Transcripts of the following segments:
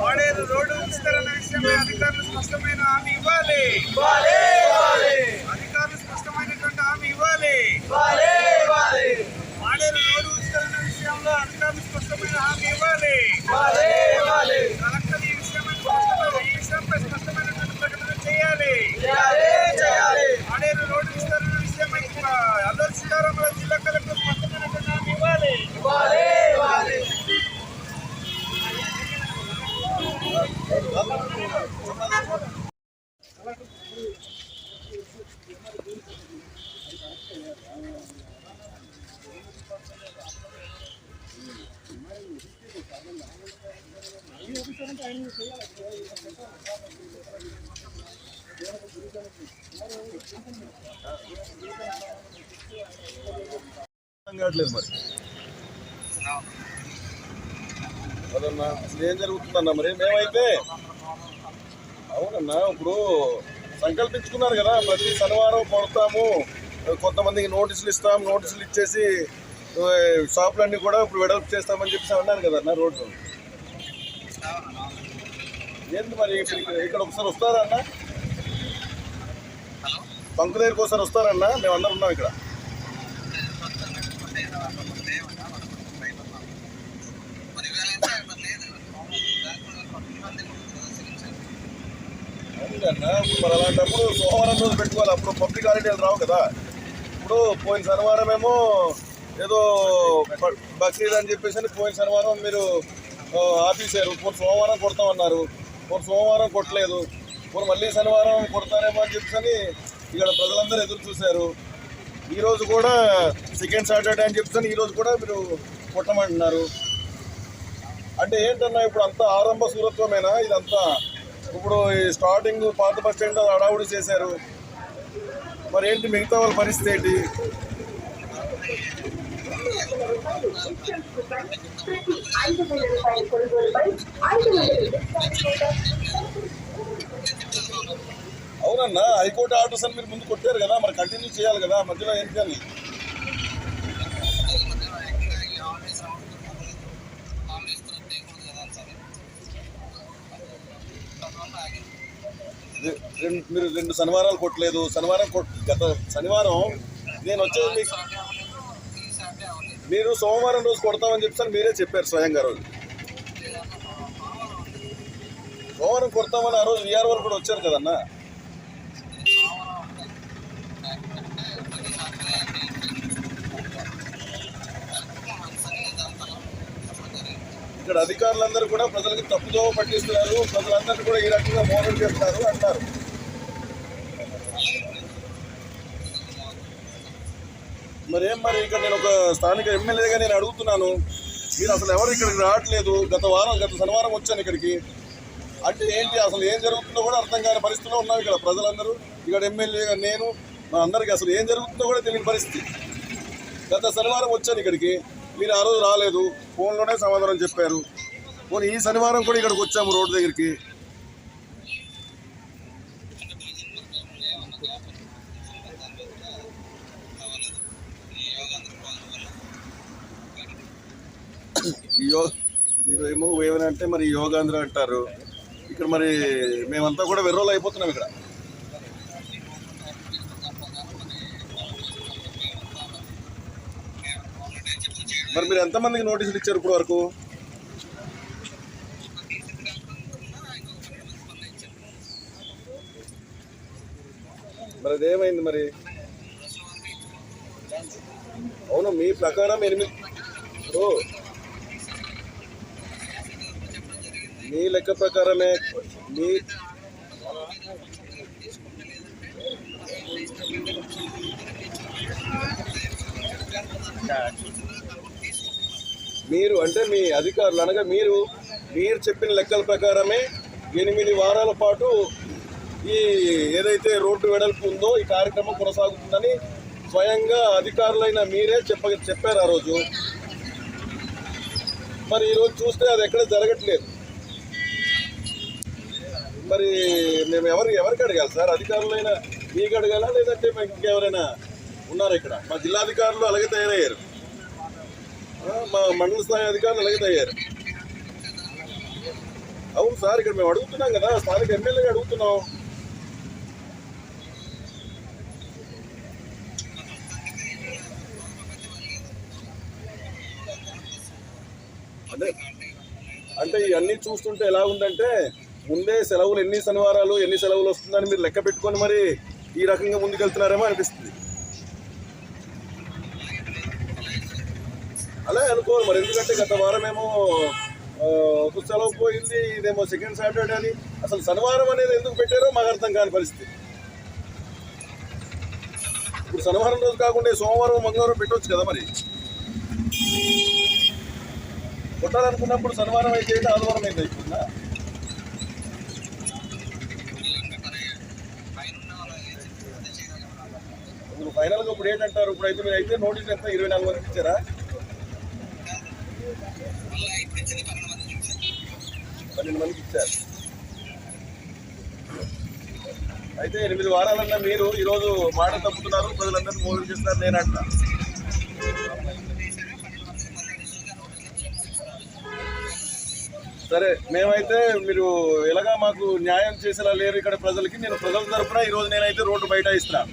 వాడేరు road విస్తరణ విషయమై అధికారులు స్పష్టమైన హామీ ఇవ్వాలి. అధికారులు స్పష్టమైనటువంటి హామీ ఇవ్వాలి. వాడేరు రోడ్డు విస్తరణ విషయంలో అధికారులు స్పష్టమైన హామీ ఇవ్వాలి. కలెక్టర్ ఈ విషయమై స్పష్టమైన ఈ విషయంపై స్పష్టమైనటువంటి ప్రకటన చేయాలి. ఇవ్వాలి అర్థం కావట్లేదు మరి. అదన్నా అసలు ఏం జరుగుతుందన్నా మరి? మేమైతే అవునన్నా ఇప్పుడు సంకల్పించుకున్నారు కదా ప్రతి శనివారం కొడతాము కొంతమందికి నోటీసులు ఇస్తాం నోటీసులు ఇచ్చేసి షాపులన్నీ కూడా ఇప్పుడు వెడల్పు చేస్తామని చెప్పేసి అన్నారు కదన్నా రోడ్డు. ఏంటి మరి ఇక్కడ ఒకసారి వస్తారా అన్న? బంకు దగ్గరికి ఒకసారి వస్తారన్నా మేము అందరం ఉన్నాం ఇక్కడ. మరి అలాంటప్పుడు సోమవారం రోజు పెట్టుకోవాలి. అప్పుడు పబ్లిక్ హాలిడేలు రావు కదా. ఇప్పుడు పోయిన శనివారం ఏమో ఏదో బక్రీద్ అని చెప్పేసి అని పోయిన శనివారం మీరు ఆపేశారు. పోను సోమవారం కొడతామన్నారు. పోను సోమవారం కొట్టలేదు. పోను మళ్ళీ శనివారం కొడతారేమో అని చెప్పేసి ఇక్కడ ప్రజలందరూ ఎదురు చూశారు. ఈరోజు కూడా సెకండ్ సాటర్డే అని చెప్పేసి ఈరోజు కూడా మీరు కొట్టమంటున్నారు. అంటే ఏంటన్నా ఇప్పుడు అంతా ఆరంభ సూరత్వమేనా? ఇదంతా ఇప్పుడు ఈ స్టార్టింగ్ పాత బస్ స్టాండ్ అడావుడు చేశారు. మరి ఏంటి మిగతా వాళ్ళ పరిస్థితి ఏంటి? అవునన్నా హైకోర్టు ఆర్డర్స్ అని మీరు ముందు కొట్టారు కదా మరి కంటిన్యూ చేయాలి కదా మధ్యలో ఏంటి కానీ మీరు రెండు శనివారాలు కొట్టలేదు. శనివారం గత శనివారం నేను వచ్చేది మీకు మీరు సోమవారం రోజు కొడతామని చెప్పి మీరే చెప్పారు స్వయంగా రోజు. సోమవారం కొడతామని ఆ రోజు విఆర్ వరకు కూడా వచ్చారు కదన్నా? ఇక్కడ అధికారులందరూ కూడా ప్రజలకు తప్పుదోవ పట్టిస్తున్నారు. ప్రజలందరూ కూడా ఈ రకంగా మోసం చేస్తున్నారు అంటారు. మరి ఏం మరి ఇక్కడ నేను ఒక స్థానిక ఎమ్మెల్యేగా నేను అడుగుతున్నాను. మీరు అసలు ఎవరు ఇక్కడికి రావట్లేదు? గత వారం గత శనివారం వచ్చాను ఇక్కడికి. అంటే ఏంటి? అసలు ఏం జరుగుతుందో కూడా అర్థం కాని పరిస్థితిలో ఉన్నాం ఇక్కడ ప్రజలందరూ. ఇక్కడ ఎమ్మెల్యేగా నేను మా అందరికీ అసలు ఏం జరుగుతుందో కూడా తెలియని పరిస్థితి. గత శనివారం వచ్చాను ఇక్కడికి. మీరు ఆ రోజు రాలేదు. ఫోన్లోనే సమాధానం చెప్పారు. పోనీ ఈ శనివారం కూడా ఇక్కడికి వచ్చాము రోడ్డు దగ్గరికి. యో ఏమో ఏమని అంటే మరి యోగాంధ్ర అంటారు. ఇక్కడ మరి మేమంతా కూడా వెర్రోలు అయిపోతున్నాం ఇక్కడ. మరి మీరు ఎంతమందికి నోటీసులు ఇచ్చారు ఇప్పుడు వరకు? మరి అదేమైంది మరి? అవును మీ ప్రకారం ఎనిమిది ఇప్పుడు మీ లెక్క ప్రకారమే మీ మీరు అంటే మీ అధికారులు అనగా మీరు మీరు చెప్పిన లెక్కల ప్రకారమే ఎనిమిది వారాల పాటు ఈ ఏదైతే రోడ్డు వెడల్పు ఉందో ఈ కార్యక్రమం కొనసాగుతుందని స్వయంగా అధికారులైన మీరే చెప్ప చెప్పారు ఆ రోజు. మరి ఈరోజు చూస్తే అది ఎక్కడ జరగట్లేదు. మరి మేము ఎవరు ఎవరికి అడగాలి సార్? అధికారులైనా మీకు అడగాలా? లేదంటే మీకు ఇంకెవరైనా ఉన్నారు ఇక్కడ? మా జిల్లాధికారులు అలాగే తయారయ్యారు. మా మండల స్థాయి అధికారులు అలాగే తయారు. అవును సార్ ఇక్కడ మేము అడుగుతున్నాం కదా స్థానిక ఎమ్మెల్యేగా అడుగుతున్నాం. అదే అంటే ఇవన్నీ చూస్తుంటే ఎలా ఉందంటే ముందే సెలవులు ఎన్ని శనివారాలు ఎన్ని సెలవులు వస్తుందని మీరు లెక్క పెట్టుకొని మరి ఈ రకంగా ముందుకెళ్తున్నారేమో అనిపిస్తుంది. అలా అనుకోరు మరి. ఎందుకంటే గత వారమేమో ఆ, ఒక సెలవు పోయింది ఇదేమో సెకండ్ సాటర్డే అని. అసలు శనివారం అనేది ఎందుకు పెట్టారో మాకు అర్థం కాని పరిస్థితి. ఇప్పుడు శనివారం రోజు కాకుండా సోమవారం మంగళవారం పెట్టవచ్చు కదా మరి? కొట్టాలనుకున్నప్పుడు శనివారం అయితే ఏంటి, ఆదివారం అయితే అయిపోతుందా? ఇప్పుడు ఫైనల్గా ఇప్పుడు ఏంటంటారు? ఇప్పుడు అయితే మీరు అయితే నోటీస్ ఎంత ఇరవై నాలుగు వరకు ఇచ్చారా? పన్నెండు మందికి ఇచ్చారు. అయితే ఎనిమిది వారాలన్నా మీరు ఈరోజు మాట తప్పుతున్నారు ప్రజలందరినీ మోసం చేస్తున్నారు నేను అంట సరే మేమైతే మీరు ఎలాగా మాకు న్యాయం చేసేలా లేరు ఇక్కడ ప్రజలకి నేను ప్రజల తరఫున ఈరోజు నేనైతే రోడ్డు బయట ఇస్తాను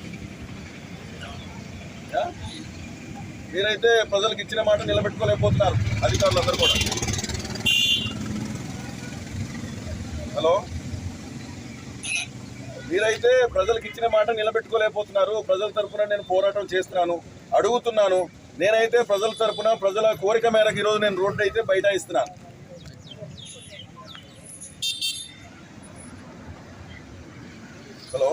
మీరైతే ప్రజలకు ఇచ్చిన మాట నిలబెట్టుకోలేకపోతున్నారు అధికారులందరూ కూడా. హలో? మీరైతే ప్రజలకు ఇచ్చిన మాట నిలబెట్టుకోలేకపోతున్నారు ప్రజల తరఫున నేను పోరాటం చేస్తున్నాను అడుగుతున్నాను. నేనైతే ప్రజల తరఫున ప్రజల కోరిక మేరకు ఈరోజు నేను రోడ్డు అయితే బైఠాయిస్తున్నాను. హలో?